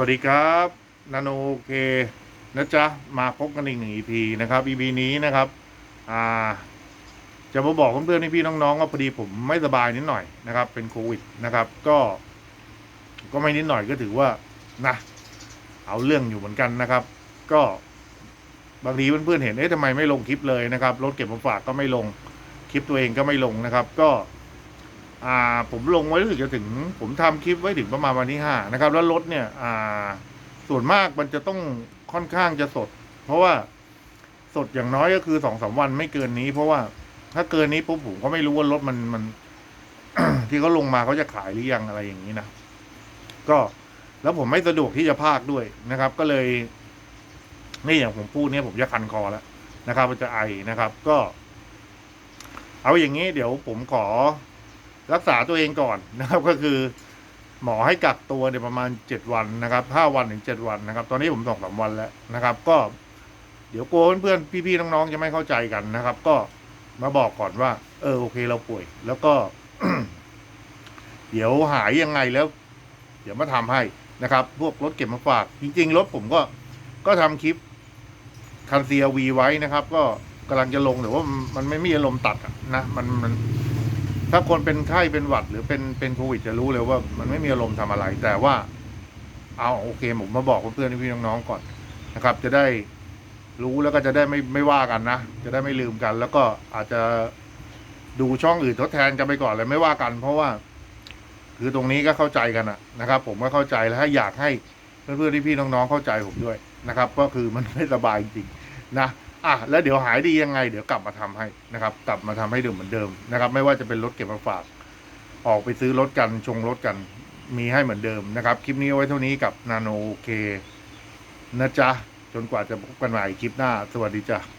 วัสดีครับนาโนเคนะจ๊ะ มาพบกันอีกหนึ่ง EP นะครับ EP นี้นะครับอ่าจะมาบอกเพื่อนๆพี่ๆน้องๆว่าพอดีผมไม่สบายนิดหน่อยนะครับ เป็นโควิดนะครับ ก็ ก็ไม่นิดหน่อยก็ถือว่านะเอาเรื่องอยู่เหมือนกันนะครับ ก็บางทีเพื่อนๆเห็นเอ๊ะทำไมไม่ลงคลิปเลยนะครับรถเก็บมาฝากก็ไม่ลงคลิปตัวเองก็ไม่ลงนะครับ ก็ อ่าผมลงไว้รู้สึกจะถึง ผมทำคลิปไว้ถึงประมาณวันที่ห้านะครับ แล้วรถเนี่ย อ่า ส่วนมากมันจะต้องค่อนข้างจะสด เพราะว่าสดอย่างน้อยก็คือสองสามวันไม่เกินนี้ เพราะว่าถ้าเกินนี้ปุ๊บผมก็ไม่รู้ว่ารถมันมัน ที่เขาลงมาเขาจะขายหรือยังอะไรอย่างนี้นะก็แล้วผมไม่สะดวกที่จะพากด้วยนะครับ ก็เลยนี่อย่างผมพูดเนี่ยผมจะคันคอแล้วนะครับมันจะไอนะครับ ก็ เอาอย่างนี้เดี๋ยวผมขอ รักษาตัวเองก่อนนะครับก็คือ หมอให้กักตัวเนี่ยประมาณเจ็ดวันนะครับห้าวันถึงเจ็ดวันนะครับ ตอนนี้ผมสองสามวันแล้วนะครับ ก็เดี๋ยวกลัวเพื่อนๆพี่ๆน้องๆจะไม่เข้าใจกันนะครับ ก็มาบอกก่อนว่า เออโอเคเราป่วย แล้วก็ เดี๋ยวหายยังไงแล้ว เดี๋ยวมาทำให้นะครับ พวกรถเก็บมาฝาก จริง ๆ รถผมก็ก็ทำคลิปคันเซียวีไว้นะครับ ก็กำลังจะลงแต่ว่ามันไม่มีอารมณ์ตัดนะมันมัน ถ้าคนเป็นไข้เป็นหวัดหรือเป็นเป็นโควิดจะรู้เลยว่ามันไม่มีอารมณ์ทำอะไร แต่ว่า เอาโอเคผมมาบอกเพื่อนๆพี่น้องๆก่อนนะครับ จะได้รู้แล้วก็จะได้ไม่ไม่ว่ากันนะ จะได้ไม่ลืมกัน แล้วก็อาจจะดูช่องอื่นทดแทนกันไปก่อนเลยไม่ว่ากัน เพราะว่า คือตรงนี้ก็เข้าใจกันอะนะครับ ผมก็เข้าใจแล้วถ้าอยากให้เพื่อนๆพี่ๆน้องๆเข้าใจผมด้วยนะครับ ก็คือมันไม่สบายจริงๆนะ อะแล้วเดี๋ยวหายดียังไง เดี๋ยวกลับมาทำให้นะครับ กลับมาทำให้ดูเหมือนเดิมนะครับ ไม่ว่าจะเป็นรถเก็บมาฝาก ออกไปซื้อรถกันชงรถกันมีให้เหมือนเดิมนะครับ คลิปนี้ไว้เท่านี้กับนาโนเคนะจ๊ะ จนกว่าจะพบกันใหม่คลิปหน้า สวัสดีจ้ะ